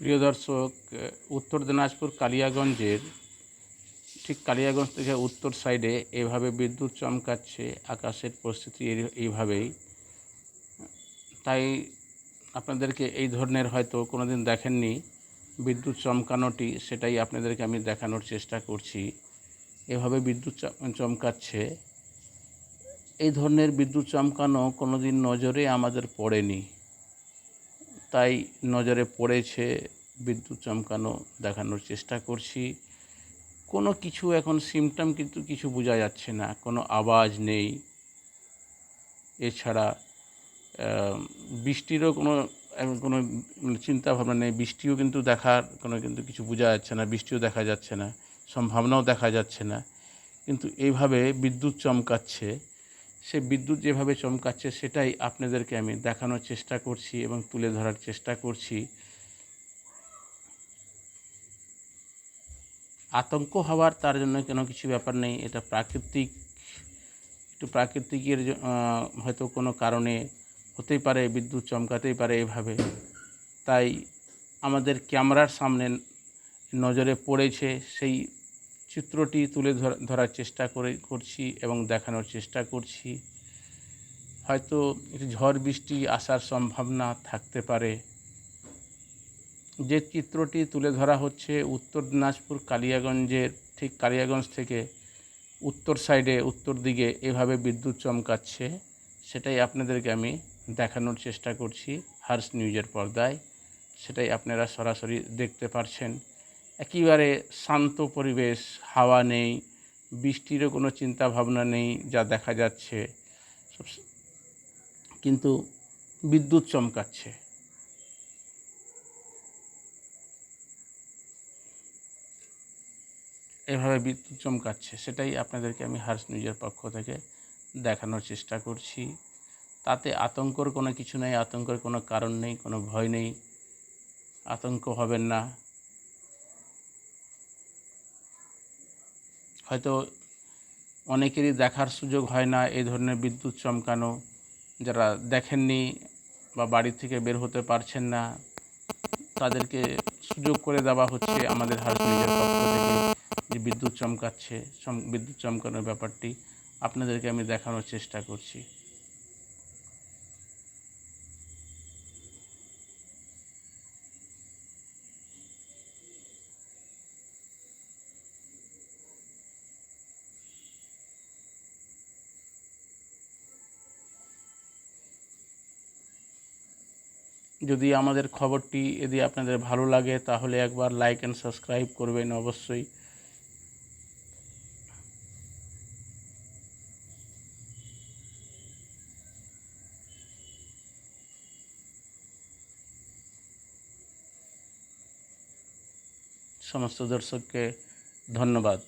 প্রিয় দর্শক উত্তর দিনাজপুর কালিয়াগঞ্জের ঠিক কালিয়াগঞ্জ থেকে উত্তর সাইডে এভাবে বিদ্যুৎ চমকাচ্ছে, আকাশের পরিস্থিতি এই- এইভাবেই। তাই আপনাদেরকে এই ধরনের হয়তো কোনো দিন দেখেননি, বিদ্যুৎ চমকানোটি, সেটাই আপনাদেরকে আমি দেখানোর চেষ্টা করছি। এভাবে বিদ্যুৎ চমকাচ্ছে। এই ধরনের বিদ্যুৎ চমকানো কোনো দিন নজরে আমাদের পড়েনি। তাই নজরে পড়েছে বিদ্যুৎ চমকানো দেখানোর চেষ্টা করছি। কোনো কিছু এখন সিমটম কিন্তু কিছু বোঝা যাচ্ছে না, কোনো আওয়াজ নেই। এছাড়া বৃষ্টিরও কোনো কোনো মানে চিন্তা নেই, বৃষ্টিও কিন্তু দেখার কোনো কিন্তু কিছু বোঝা যাচ্ছে না, বৃষ্টিও দেখা যাচ্ছে না, সম্ভাবনাও দেখা যাচ্ছে না। কিন্তু এইভাবে বিদ্যুৎ চমকাচ্ছে সে বিদ্যুৎ যেভাবে চমকাচ্ছে, সেটাই আপনাদেরকে আমি দেখানোর চেষ্টা করছি এবং তুলে ধরার চেষ্টা করছি। আতঙ্ক হওয়ার তার জন্য কোনো কিছু ব্যাপার নেই, এটা প্রাকৃতিক, একটু প্রাকৃতিকের হয়তো কোনো কারণে হতেই পারে, বিদ্যুৎ চমকাতেই পারে এভাবে। তাই আমাদের ক্যামেরার সামনে নজরে পড়েছে সেই চিত্রটি তুলে ধরা- ধরার চেষ্টা করে, করছি এবং দেখানোর চেষ্টা করছি। হয়তো ঝড় বৃষ্টি আসার সম্ভাবনা থাকতে পারে। যে চিত্রটি তুলে ধরা হচ্ছে উত্তর দিনাজপুর কালিয়াগঞ্জের, ঠিক কালিয়াগঞ্জ থেকে উত্তর সাইডে, উত্তর দিকে এভাবে বিদ্যুৎ চমকাচ্ছে, সেটাই আপনাদেরকে আমি দেখানোর চেষ্টা করছি হার্স নিউজের পর্দায়। সেটাই আপনারা সরাসরি দেখতে পারছেন। একেবারে শান্ত পরিবেশ, হাওয়া নেই, বৃষ্টিরও কোনো চিন্তা ভাবনা নেই যা দেখা যাচ্ছে। কিন্তু বিদ্যুৎ চমকাচ্ছে। এভাবে বিদ্যুৎ চমকাচ্ছে, সেটাই আপনাদেরকে আমি হার্স নিউজের পক্ষ থেকে দেখানোর চেষ্টা করছি। তাতে আতঙ্কর কোনো কিছু নেই, আতঙ্কের কোনো কারণ নেই, কোনো ভয় নেই। আতঙ্ক হবেন না। হয়তো অনেকেরই দেখার সুযোগ হয় না এই ধরনের বিদ্যুৎ চমকানো, যারা দেখেননি বা বাড়ি থেকে বের হতে পারছেন না, তাদেরকে সুযোগ করে দেওয়া হচ্ছে আমাদের হাউস নিউজের পক্ষ থেকে যে বিদ্যুৎ চমকাচ্ছে বিদ্যুৎ চমকানোর ব্যাপারটি। আপনাদেরকে আমি দেখানোর চেষ্টা করছি। যদি আমাদের খবরটি যদি আপনাদের ভালো লাগে, তাহলে একবার লাইক অ্যান্ড সাবস্ক্রাইব করবেন অবশ্যই। সমস্ত দর্শককে ধন্যবাদ।